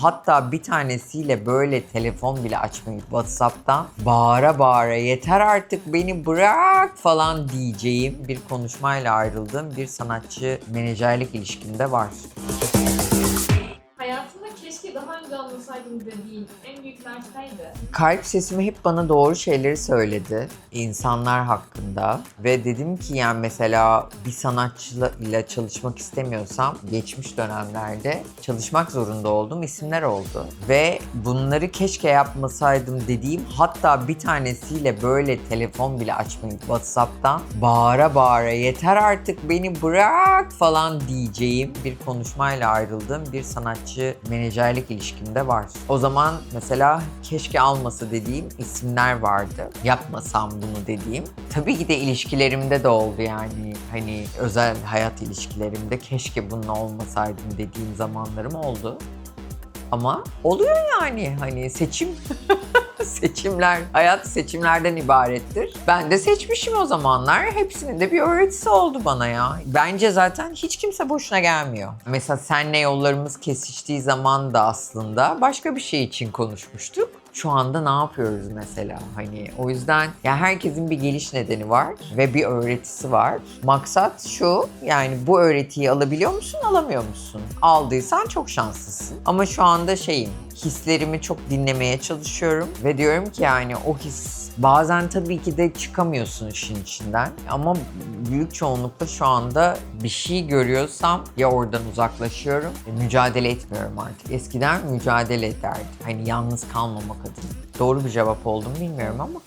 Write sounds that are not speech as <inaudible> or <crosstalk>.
Hatta bir tanesiyle böyle telefon bile açmayıp WhatsApp'tan bağıra bağıra yeter artık beni bırak falan diyeceğim bir konuşmayla ayrıldığım bir sanatçı menajerlik ilişkimde var. Hayatında Kalp sesimi hep bana doğru şeyleri söyledi insanlar hakkında ve dedim ki yani mesela bir sanatçıyla çalışmak istemiyorsam geçmiş dönemlerde çalışmak zorunda olduğum isimler oldu ve bunları keşke yapmasaydım dediğim hatta bir tanesiyle böyle telefon bile açmayıp WhatsApp'tan bağıra bağıra yeter artık beni bırak falan diyeceğim bir konuşmayla ayrıldığım bir sanatçı menajerlik ilişkimde var. O zaman mesela keşke almasa dediğim isimler vardı. Yapmasam bunu dediğim. Tabii ki de ilişkilerimde de oldu yani. Hani özel hayat ilişkilerimde keşke bunun olmasaydım dediğim zamanlarım oldu. Ama oluyor yani hani seçim <laughs> seçimler, hayat seçimlerden ibarettir. Ben de seçmişim o zamanlar. Hepsinin de bir öğretisi oldu bana ya. Bence zaten hiç kimse boşuna gelmiyor. Mesela senle yollarımız kesiştiği zaman da aslında başka bir şey için konuşmuştuk. Şu anda ne yapıyoruz mesela? Hani o yüzden ya herkesin bir geliş nedeni var ve bir öğretisi var. Maksat şu yani bu öğretiyi alabiliyor musun, alamıyor musun? Aldıysan çok şanslısın. Ama şu anda şeyim, hislerimi çok dinlemeye çalışıyorum ve diyorum ki yani o his bazen tabii ki de çıkamıyorsun işin içinden ama büyük çoğunlukla şu anda bir şey görüyorsam ya oradan uzaklaşıyorum, e, mücadele etmiyorum artık. Eskiden mücadele ederdim. Hani yalnız kalmamak adına. Doğru bir cevap oldu mu bilmiyorum ama.